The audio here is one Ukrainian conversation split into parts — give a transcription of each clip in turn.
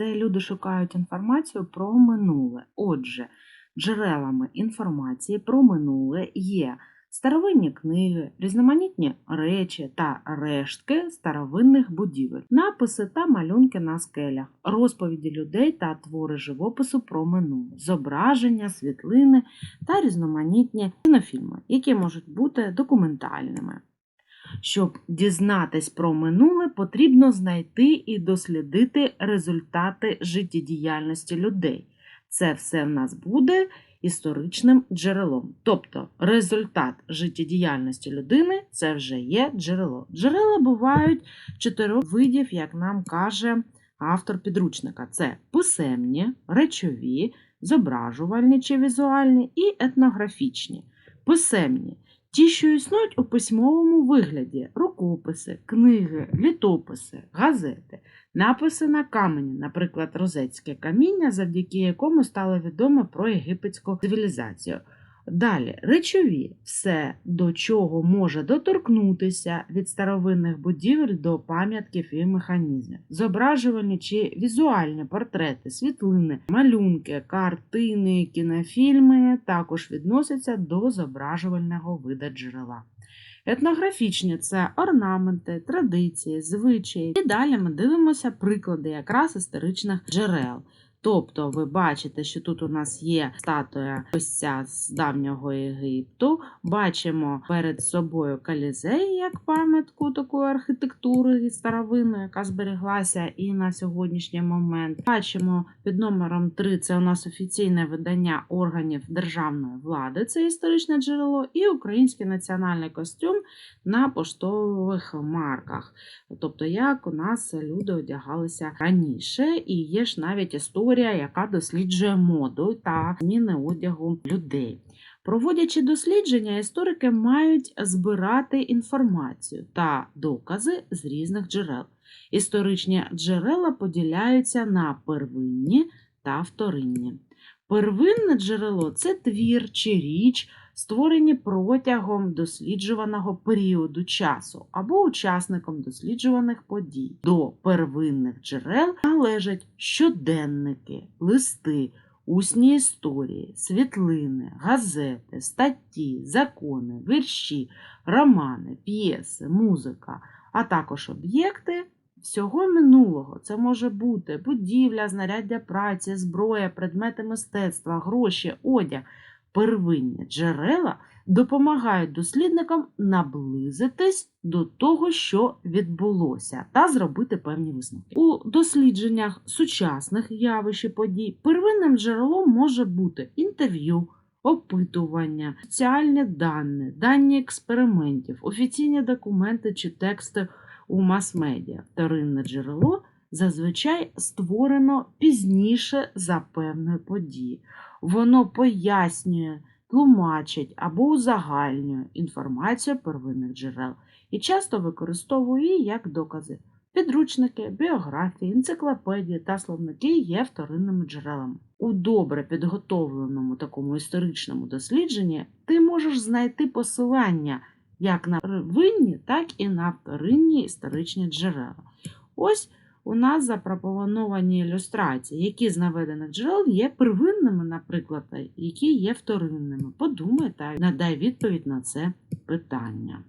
де люди шукають інформацію про минуле. Отже, джерелами інформації про минуле є старовинні книги, різноманітні речі та рештки старовинних будівель, написи та малюнки на скелях, розповіді людей та твори живопису про минуле, зображення, світлини та різноманітні кінофільми, які можуть бути документальними. Щоб дізнатись про минуле, потрібно знайти і дослідити результати життєдіяльності людей. Це все в нас буде історичним джерелом. Тобто результат життєдіяльності людини це вже є джерело. Джерела бувають чотирьох видів, як нам каже автор підручника: це писемні, речові, зображувальні чи візуальні і етнографічні. Писемні ті, що існують у письмовому вигляді, рукописи, книги, літописи, газети, написи на камені, наприклад, розецьке каміння, завдяки якому стало відомо про єгипетську цивілізацію. Далі, речові все, до чого може доторкнутися від старовинних будівель до пам'ятків і механізмів, зображувальні чи візуальні портрети, світлини, малюнки, картини, кінофільми також відносяться до зображувального вида джерела. Етнографічні це орнаменти, традиції, звичаї. І далі ми дивимося приклади якраз історичних джерел. Тобто ви бачите, що тут у нас є статуя ось ця з давнього Єгипту. Бачимо перед собою калізей як пам'ятку такої архітектури старовинної, яка збереглася і на сьогоднішній момент. Бачимо під номером 3 це у нас офіційне видання органів державної влади, це історичне джерело, і український національний костюм на поштових марках. Тобто, як у нас люди одягалися раніше, і є ж навіть історія, яка досліджує моду та зміни одягу людей. Проводячи дослідження, історики мають збирати інформацію та докази з різних джерел. Історичні джерела поділяються на первинні та вторинні. Первинне джерело це твір чи річ, створені протягом досліджуваного періоду часу або учасником досліджуваних подій. До первинних джерел належать щоденники, листи, усні історії, світлини, газети, статті, закони, вірші, романи, п'єси, музика, а також об'єкти. Всього минулого це може бути будівля, знаряддя праці, зброя, предмети мистецтва, гроші, одяг. Первинні джерела допомагають дослідникам наблизитись до того, що відбулося, та зробити певні висновки. У дослідженнях сучасних явищ і подій первинним джерелом може бути інтерв'ю, опитування, соціальні дані, дані експериментів, офіційні документи чи тексти у мас-медіа. Вторинне джерело зазвичай створено пізніше за певної події. Воно пояснює, тлумачить або узагальнює інформацію первинних джерел і часто використовує її як докази. Підручники, біографії, енциклопедії та словники є вторинними джерелами. У добре підготовленому такому історичному дослідженні ти можеш знайти посилання як на первинні, так і на вторинні історичні джерела. Ось у нас запропоновані ілюстрації, які з наведених джерел є первинними, наприклад, які є вторинними. Подумай та надай відповідь на це питання.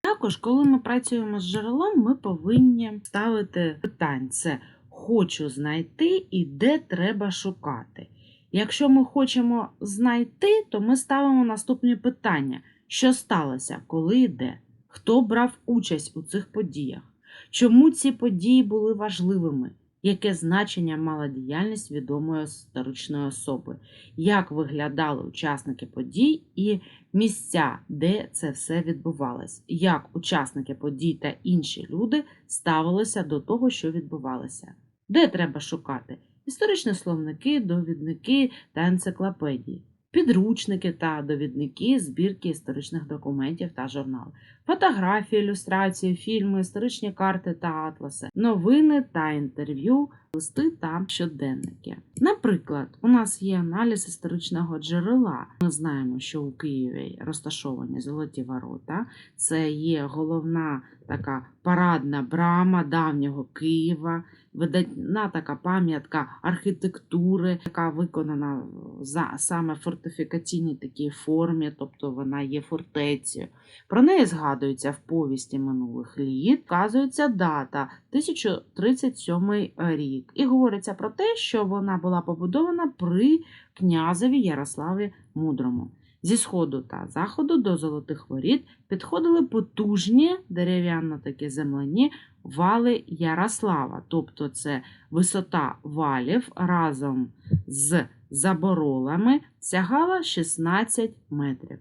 Також, коли ми працюємо з джерелом, ми повинні ставити питання: це хочу знайти і де треба шукати. Якщо ми хочемо знайти, то ми ставимо наступні питання: що сталося, коли і де? Хто брав участь у цих подіях? Чому ці події були важливими? Яке значення мала діяльність відомої історичної особи? Як виглядали учасники подій і місця, де це все відбувалось? Як учасники подій та інші люди ставилися до того, що відбувалося? Де треба шукати? Історичні словники, довідники та енциклопедії, підручники та довідники, збірки історичних документів та журналів, фотографії, ілюстрації, фільми, історичні карти та атласи, новини та інтерв'ю, листи та щоденники. Наприклад, у нас є аналіз історичного джерела. Ми знаємо, що у Києві розташовані золоті ворота. Це є головна така парадна брама давнього Києва, видатна така пам'ятка архітектури, яка виконана за саме фортифікаційній такій формі, тобто вона є фортецею. Про неї згадується в повісті минулих літ, вказується дата 1037 рік, і говориться про те, що вона була побудована при князеві Ярославі Мудрому. Зі сходу та заходу до золотих воріт підходили потужні дерев'яно такі земляні вали Ярослава, тобто це висота валів разом з заборолами сягала 16 метрів.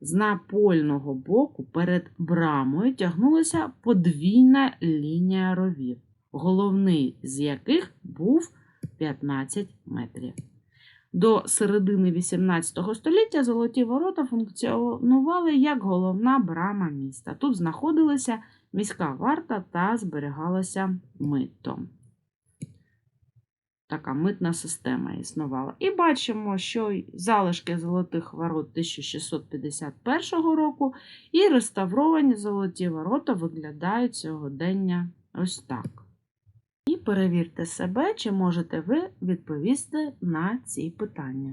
З напольного боку перед брамою тягнулася подвійна лінія ровів, головний з яких був 15 метрів. До середини XVIII століття золоті ворота функціонували як головна брама міста. Тут знаходилася міська варта та зберігалося мито. Така митна система існувала. І бачимо, що залишки золотих ворот 1651 року і реставровані золоті ворота виглядають сьогодення ось так. Перевірте себе, чи можете ви відповісти на ці питання.